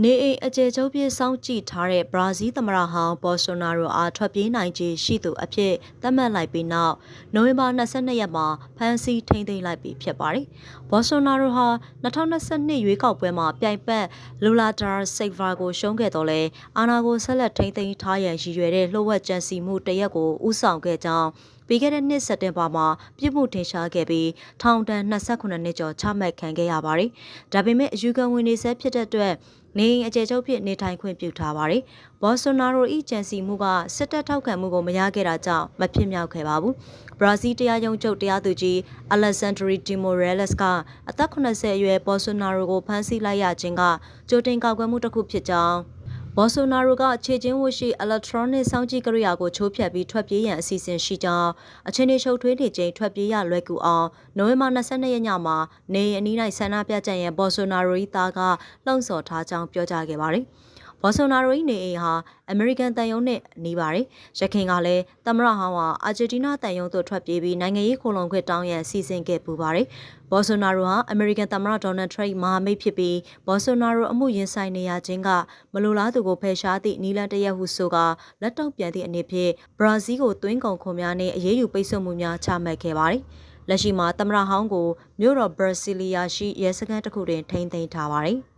နေအိမ်အကျယ်ချုပ်ပြေးစောင့်ကြည့်ထားတဲ့ဘရာဇီးသမ္မတဟောင်းဘော်ဆိုနာရိုအားထွက်ပြေးနိုင်ခြေရှိသူအဖြစ်သတ်မှတ်လိုက်ပြီးနောက်နိုဝင်ဘာ22ရက်မှာဖမ်းဆီးထိန်းသိမ်းလိုက်ပြီးဖြစ်ပါတယ်။ဘော်ဆိုနာရိုဟာ2022ရွေးကောက်ပွဲမှာပြိုင်ပတ်လူလာတာစိတ်ဗာကိုရှုံးခဲ့တော့လဲအာနာကိုဆက်လက်ထိန်းသိမ်းထားရန်ရည်ရွယ်တဲ့လှုပ်ဝက်ကြံစီမှုတရက်ကိုဥဆောင်ခဲ့ကြောင်း ပြီးခဲ့တဲ့နှစ်စက်တင်ဘာမှာပြစ်မှုထင်ရှားခဲ့ပြီးထောင်ဒဏ်28နှစ်ကျော်ချမှတ်ခံခဲ့ရပါတယ်။ဒါပေမဲ့အယူခံဝင်နေဆဲဖြစ်တဲ့အတွက်နေအိမ်အကျယ်ချုပ်ဖြစ်နေထိုင်ခွင့်ပြုထားပါတယ်။ဘော်ဆိုနာရို၏ကြံစီမှုကစစ်တပ်ထောက်ခံမှုကိုမရခဲ့တာကြောင့်မဖြစ်မြောက်ခဲ့ပါဘူး။ဘရာဇီးတရားရုံးချုပ်တရားသူကြီးအလက်ဆန်ဒရီဒီမိုရဲလက်စ်ကအသက်80အရွယ်ဘော်ဆိုနာရိုကိုဖမ်းဆီးလိုက်ရခြင်းကကြိုတင်ကောက်ကွယ်မှုတစ်ခုဖြစ်ကြောင်း ဘော်ဆိုနာရိုကခြေချင်းဝတ်ရှိ electronic စောင့်ကြည့်ကိရိယာကိုချိုးဖျက်ပြီးထွက်ပြေးရန်အစီအစဉ်ရှိကြောင်းအချင်းတွေရှုပ်ထွေးနေချိန်ထွက်ပြေးရလွယ်ကူအောင်နိုဝင်ဘာ22ရက်ညမှာနေအနီး၌ဆန္ဒပြကြရန်ဘော်ဆိုနာရို၏သားကလှုံ့ဆော်ထားကြောင်းပြောကြားခဲ့ပါတယ်။ ဘော်ဆိုနာရို၏နေအိမ်ဟာအမေရိကန်တန်ယုံနဲ့နေပါတယ်။ရခင်ကလည်းသမရဟောင်းဟာအာဂျင်တီးနားတန်ယုံသို့ထွက်ပြေးပြီးနိုင်ငံရေးခိုလုံခွင့်တောင်းရန်စီစဉ်ခဲ့ပူပါတယ်။ဘော်ဆိုနာရိုဟာအမေရိကန်သမရဒေါ်နယ်ထရိတ်မဟာမိတ်ဖြစ်ပြီးဘော်ဆိုနာရိုအမှုရင်ဆိုင်နေရခြင်းကမလိုလားသူကိုဖယ်ရှားသည့်နီလန်တရက်ဟုဆိုကလက်တော့ပြန်သည့်အနေဖြင့်ဘရာဇီးကိုသွင်းကုန်ခွန်များနဲ့အရေးယူပိတ်ဆို့မှုများချမှတ်ခဲ့ပါတယ်။လက်ရှိမှာသမရဟောင်းကိုမြို့တော်ဘရာဇီးလီးယားရှိရဲစခန်းတစ်ခုတွင်ထိန်းသိမ်းထားပါတယ်။